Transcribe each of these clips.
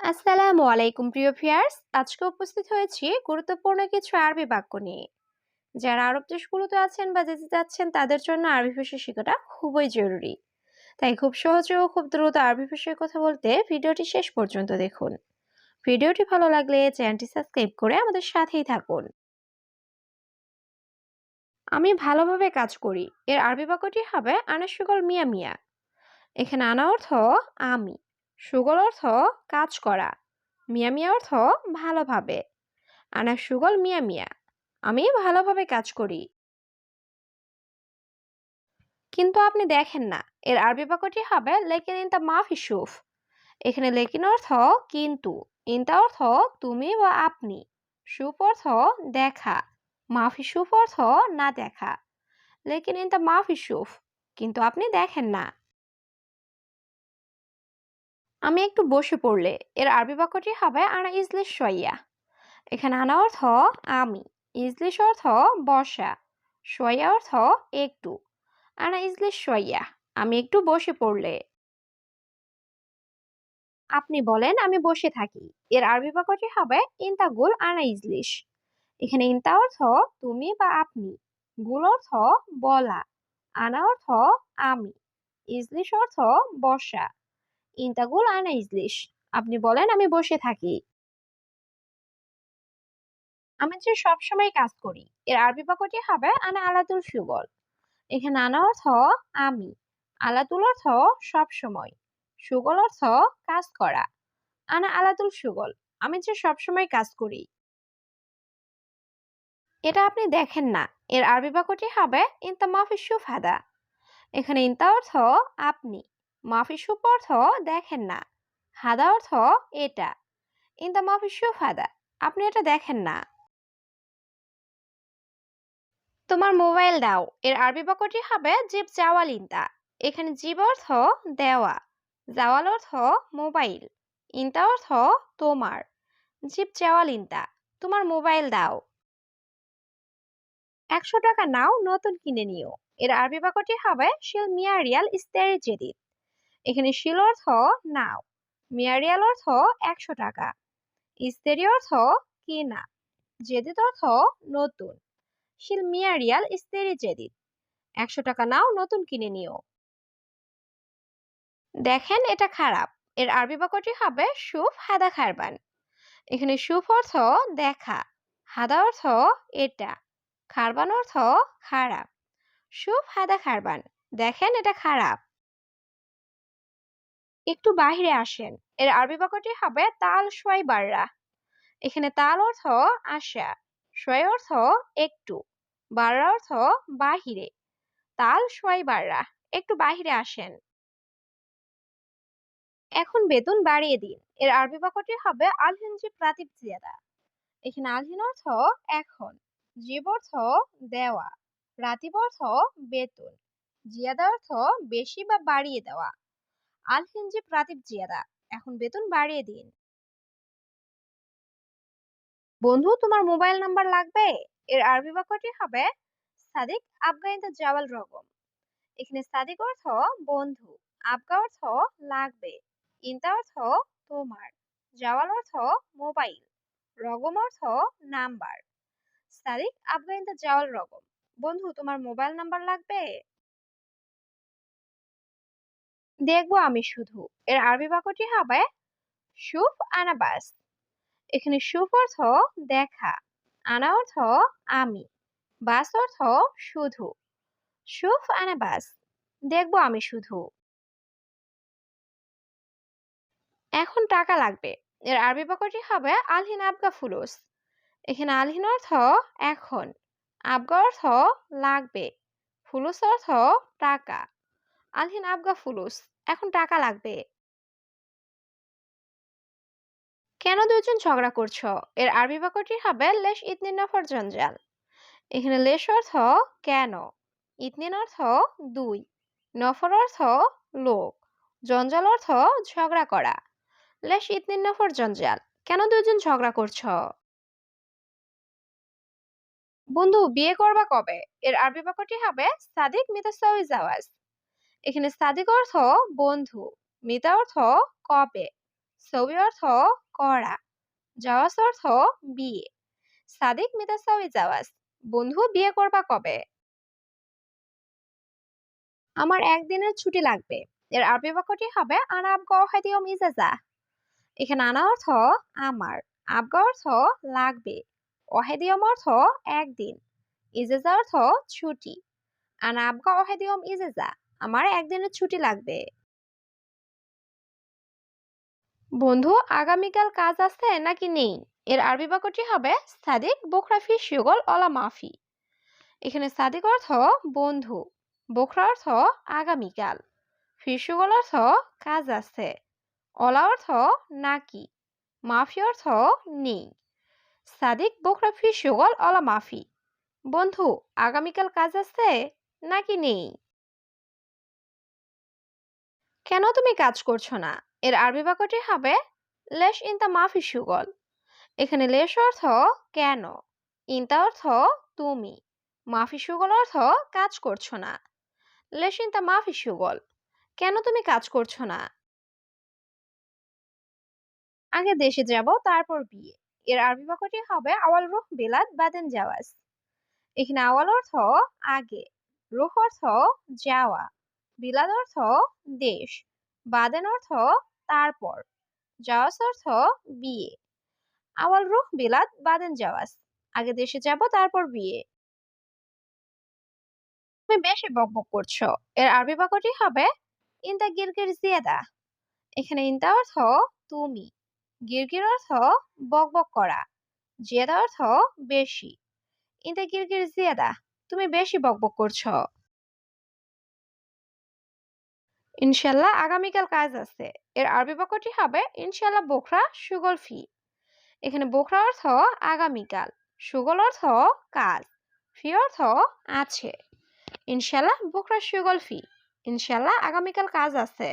আসসালামু আলাইকুম, প্রিয় ভিউয়ার্স। আজকে উপস্থিত হয়েছি গুরুত্বপূর্ণ কিছু আরবি বাক্য নিয়ে। যারা আরব দেশগুলোতে আছেন বা যেতে যাচ্ছেন তাদের জন্য আরবি ভাষা শেখাটা খুবই জরুরি। তাই খুব সহজে ও খুব দ্রুত আরবি ভাষায় কথা বলতে ভিডিওটি শেষ পর্যন্ত দেখুন। ভিডিওটি ভালো লাগলে চ্যানেলটি সাবস্ক্রাইব করে আমাদের সাথেই থাকুন। আমি ভালোভাবে কাজ করি। এর আরবি বাক্যটি হবে আনা সুগল মিয়া মিয়া। এখানে আনা অর্থ আমি। সুগল অর্থ কাজ করা, মিয়া মিয়া অর্থ ভালোভাবে। আনা সুগল মিয়া মিয়া, আমি ভালোভাবে কাজ করি। কিন্তু আপনি দেখেন না, এর আরবি বাক্যটি হবে লেকিন ইনতা মাফি সুফ। এখানে লেকিন অর্থ কিন্তু, ইনতা অর্থ তুমি বা আপনি। সুপ অর্থ দেখা, মাফি সুফ অর্থ না দেখা। লেকিন ইনতা মাফি সুফ, কিন্তু আপনি দেখেন না। আমি একটু বসে পড়লে, এর আরবি বাক্যটি হবে আনা ইজলিশ সইয়া এখানে আনা অর্থ আমি ইজলিশ অর্থ বসা সইয়া অর্থ একটু। আনা ইজলিশ সইয়া আমি একটু বসে পড়লে। আপনি বলেন, আমি বসে থাকি। এর আরবি বাক্যটি হবে ইনতা গুল আনা ইজলিশ এখানে ইনতা অর্থ তুমি বা আপনি, গুল অর্থ বলা, আনা অর্থ আমি ইজলিশ অর্থ বসা। ইন্তাগুল আনা ইজলিশ আপনি বলেন, আমি বসে থাকি। আমি যে সবসময় কাজ করি, এর আরবি বাক্যটি হবে আনা আলাতুল সুগল এখানে আনা অর্থ আমি, আলাতুল অর্থ সব সময় সুগল অর্থ কাজ করা। আনা আলাতুল সুগল আমি যে সবসময় কাজ করি। এটা আপনি দেখেন না, এর আরবি বাক্যটি হবে ইনতা মাফি সুফাদা। এখানে ইনতা অর্থ আপনি। মাফি সুপ অর্থ দেখেন না, হাদা অর্থ এটা। ইন মাফি সুফ হাদা আপনি এটা দেখেন না। তোমার মোবাইল দাও, এর আরবি বাক্যটি হবে জিব জাওয়াল ইনতা এখানে জিব অর্থ দেওয়া, জাওয়াল অর্থ মোবাইল, ইনতা অর্থ তোমার। জিব জাওয়াল ইনতা তোমার মোবাইল দাও। একশো টাকা নাও, নতুন কিনে নিও। এর আরবি বাক্যটি হবে, শিল মিয়া রিয়াল ইস্তেরি জেদিদ। এখানে শিল অর্থ নাও, মিয়ারিয়াল অর্থ একশো টাকা ইস্তেরি অর্থ কেনা জেদিদ অর্থ নতুন, শিল মিয়ারিয়াল ইস্তেরি জেদিদ একশো টাকা নাও, নতুন কিনে নিও। দেখেন এটা খারাপ, এর আরবি বাক্যটি হবে সুফ হাদা খারবান, এখানে সুফ অর্থ দেখা, হাদা অর্থ এটা, খারবান অর্থ খারাপ সুফ হাদা খারবান, দেখেন এটা খারাপ। একটু বাহিরে আসেন। এর আরবি বাক্যটি হবে তাল সোয়াই বাররা। এখানে তাল অর্থ আসা, সোয়াই অর্থ একটু, বাররা অর্থ বাহিরে। তাল সোয়াই বাররা, একটু বাহিরে আসেন। এখন বেতন বাড়িয়ে দিন। এর আরবি বাক্যটি হবে আলহিনজি প্রাতিপ জিয়াদা। এখানে আলহিন অর্থ এখন, জীব অর্থ দেওয়া, রাতিব অর্থ বেতন, জিয়াদা অর্থ বেশি বা বাড়িয়ে দেওয়া। আলহিনজি প্রাতিপ জিয়াদা, এখন বেতন বাড়িয়ে দিন। বন্ধু, তোমার মোবাইল নাম্বার লাগবে? এর আরবি বাক্যটি হবে সাদিক আবগাইন্দা জাওয়াল রগম। এখানে সাদিক অর্থ বন্ধু আবগা অর্থ লাগবে, ইন্তা অর্থ তোমার, জাওয়াল অর্থ মোবাইল, রগম অর্থ নাম্বার। সাদিক আবগাইন্দা জাওয়াল রগম। বন্ধু, তোমার মোবাইল নাম্বার লাগবে? দেখব আমি শুধু। এর আরবি বাক্যটি হবে সুফ আনাবাস। এখানে সুফ অর্থ দেখা, আনা অর্থ আমি, বাস অর্থ শুধু। সুফ আনাবাস, দেখব আমি শুধু। এখন টাকা লাগবে। এর আরবি বাক্যটি হবে আলহিন আবগা ফুলুস। এখানে আলহিন অর্থ এখন, আবগা অর্থ লাগবে, ফুলুস অর্থ টাকা। আলহিন আবগা ফুলুস, এখন টাকা লাগবে। কেন দুজন ঝগড়া করছ? এর আরবি বাক্যটি হবে লেশ ইতনিন নফর জঞ্জাল। এখানে লেশ অর্থ কেন? ইতনিন অর্থ দুই, নফর অর্থ লোক, জঞ্জাল অর্থ ঝগড়া করা। লেশ ইতনিন নফর জঞ্জাল, কেন দুজন ঝগড়া করছ? বন্ধু, বিয়ে করবা কবে? এর আরবি বাক্যটি হবে সাদিক মিতাসাউই জাওয়াজ। এখানে সাদিক অর্থ বন্ধু, মিতা অর্থ কবে সবি অর্থ করা জাওয়াজ অর্থ বিয়ে, সাদিক মিতাসাউই জাওয়াজ বন্ধু বিয়ে করবা কবে? আমার একদিনের ছুটি লাগবে। এর আরবি বাক্যটি হবে, আনা আবগা ওয়াহিদিয়ম ইজাজা এখানে আনা অর্থ আমার আবগা অর্থ লাগবে ওয়াহিদিয়ম অর্থ একদিন ইজাজা অর্থ ছুটি আনা আবগা ওয়াহিদিয়ম ইজাজা আমার একদিনের ছুটি লাগবে। বন্ধু, আগামীকাল কাজ আছে নাকি নেই? এর আরবি বাক্যটি হবে, সাদিক বোখরাফি শিগল অলা মাফি। এখানে সাদিক অর্থ বন্ধু, বোখরা অর্থ আগামীকাল। ফিসুগল অর্থ কাজ আছে অলা অর্থ নাকি, মাফি অর্থ নেই। সাদিক বোখরা ফিসুগল অলা মাফি। বন্ধু, আগামীকাল কাজ আছে নাকি নেই? কেন তুমি কাজ করছ না? এর আরবি বাক্যটি হবে, লেশ ইনতা মাফি সুগল এখানে লেশ অর্থ কেন ইনতা অর্থ তুমি মাফি সুগল অর্থ কাজ করছ না লেশ ইনতা মাফি সুগল কেন তুমি কাজ করছ না আগে দেশে যাব, তারপর বিয়ে। এর আরবি বাক্যটি হবে, আওয়াল রুহ বিলাদ বাদেন জাওয়াজ এখানে আওয়াল অর্থ আগে রুহ অর্থ যাওয়া বিলাদ অর্থ দেশ, বাদেন অর্থ তারপর জাওয়াজ অর্থ বিয়ে। আওয়াল রুহ, বিলাদ, বাদেন জাওয়াজ আগে দেশে যাব, তারপর বিয়ে। তুমি বেশি বকবক করছ। এর আরবি বাক্যটি হবে, ইনতা গিরগির জিয়াদা। এখানে ইনতা অর্থ তুমি। গিরগির অর্থ বকবক করা। জিয়াদা অর্থ বেশি। ইনতা গিরগির জিয়াদা। তুমি বেশি বকবক করছ। ইনশাল্লাহ আগামীকাল কাজ আছে। এর আরবি বাক্যটি হবে, ইনশাল্লাহ বোখরা সুগল ফি। এখানে বোখরা অর্থ আগামীকাল, সুগল অর্থ কাজ ফি অর্থ আছে। ইনশাল্লাহ বোখরা সুগল ফি। ইনশাল্লাহ আগামীকাল কাজ আছে।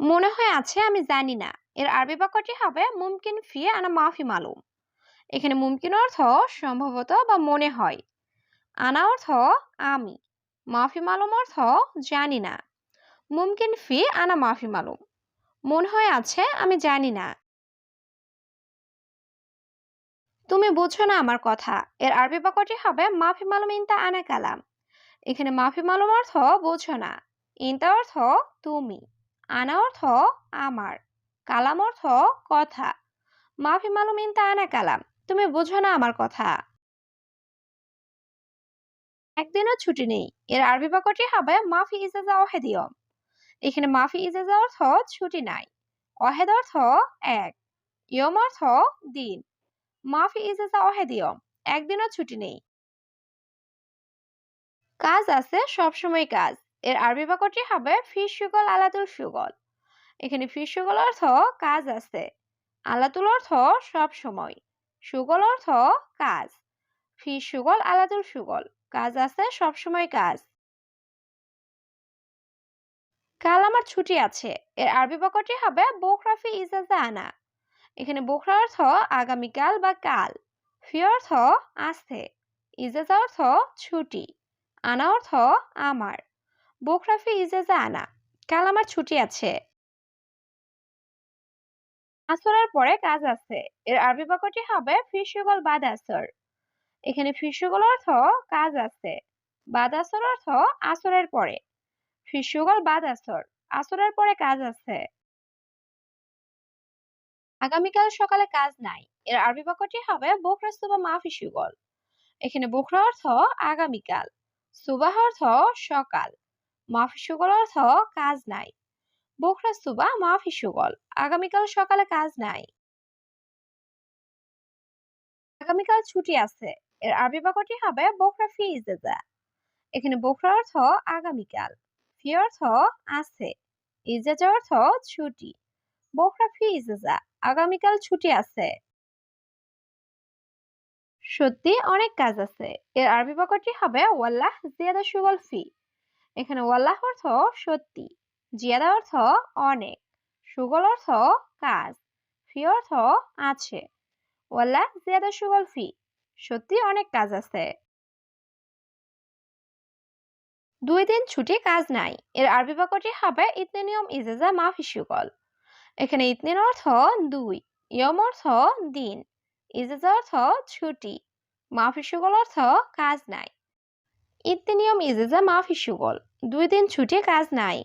মনে হয় আছে, আমি জানি না। এর আরবি বাক্যটি হবে, মুমকিন ফি আনা মাফি মালুম। এখানে মুমকিন অর্থ সম্ভবত বা মনে হয়। আনা অর্থ, আমি। মাফি মালুম অর্থ জানি না। মুমকিন ফি আনা মাফি মালুম। মনে হয় আছে আমি জানি না। তুমি বুঝছ না আমার কথা। এর আরবি বাক্যটি হবে মাফি মালুম ইনতা আনা কালাম। এখানে মাফি মালুম অর্থ বুঝো না। ইনতা অর্থ তুমি। আনা অর্থ আমার। কালাম অর্থ কথা। মাফি মালুম ইনতা আনা কালাম। তুমি বুঝো না আমার কথা। একদিনও ছুটি নেই। এর আরবি বাক্যটি হবে, মাফি ইজাজা ওহেদিয়ম এখানে মাফি ইজাজা অর্থ ছুটি নাই। অহেদ অর্থ এক। ইয়ম অর্থ দিন। মাফি ইজাজা ওহেদিয়ম একদিনও ছুটি নেই। কাজ আছে, সবসময় কাজ। এর আরবি বাক্যটি হবে ফিস সুগল আলাতুল সুগল। এখানে ফিস সুগল অর্থ কাজ আছে। আলাতুল অর্থ সব সময় সুগল অর্থ কাজ। ফিস সুগল আলাতুল সুগল। কাজ আছে, সবসময় কাজ। কাল আমার ছুটি আছে। এর আরবি বাক্যটি হবে বোখরাফি ইজাজা আনা এখানে বোখরা অর্থ আগামীকাল বা কাল। ফি অর্থ আছে ইজাজা অর্থ ছুটি। আনা অর্থ আমার। বোখরাফি ইজাজা আনা কাল আমার ছুটি আছে। আসরের পরে কাজ আছে। এর আরবি বাক্যটি হবে ফিসুগল বাদ আসর। এখানে ফিসুগল অর্থ কাজ আছে বাদ আসর অর্থ আসরের পরে। ফিসুগল বাদ আসর আসরের পরে কাজ আছে। আগামীকাল সকালে কাজ নাই, এর আরবি বাক্যটি হবে বোখরা সুবা মাফি সুগল এখানে বোখরা অর্থ আগামীকাল সুবাহ অর্থ সকাল মাফি সুগল অর্থ কাজ নাই। বোখরা সুবা মাফি সুগল আগামীকাল সকালে কাজ নাই। আগামীকাল ছুটি আছে এর আরবি হবে বোখরা ফি ইজাজা এখানে বোখরা অর্থ আগামীকাল, ফি অর্থ আছে ইজাজা অর্থ ছুটি, বোখরা ফি ইজাজা আগামীকাল ছুটি আছে। সত্যি অনেক কাজ আছে। এর আরবি বাক্যটি হবে ওয়াল্লাহ জিয়াদা সুগল ফি এখানে ওয়াল্লাহ অর্থ সত্যি, জিয়াদা অর্থ অনেক সুগল অর্থ কাজ, ফি অর্থ আছে, ওয়াল্লাহ জিয়াদা সুগল ফি সত্যি অনেক কাজ আছে। দুই দিন ছুটি কাজ নাই। এর আরবি বাক্যটি হবে ইতনিয়ম ইজেজা মাফি সুগল এখানে ইতনিন অর্থ দুই, ইয়ম অর্থ দিন, ইজেজা অর্থ ছুটি মাফি সুগল অর্থ কাজ নাই। ইতনিয়ম ইজেজা মাফি সুগল দুই দিন ছুটি কাজ নাই।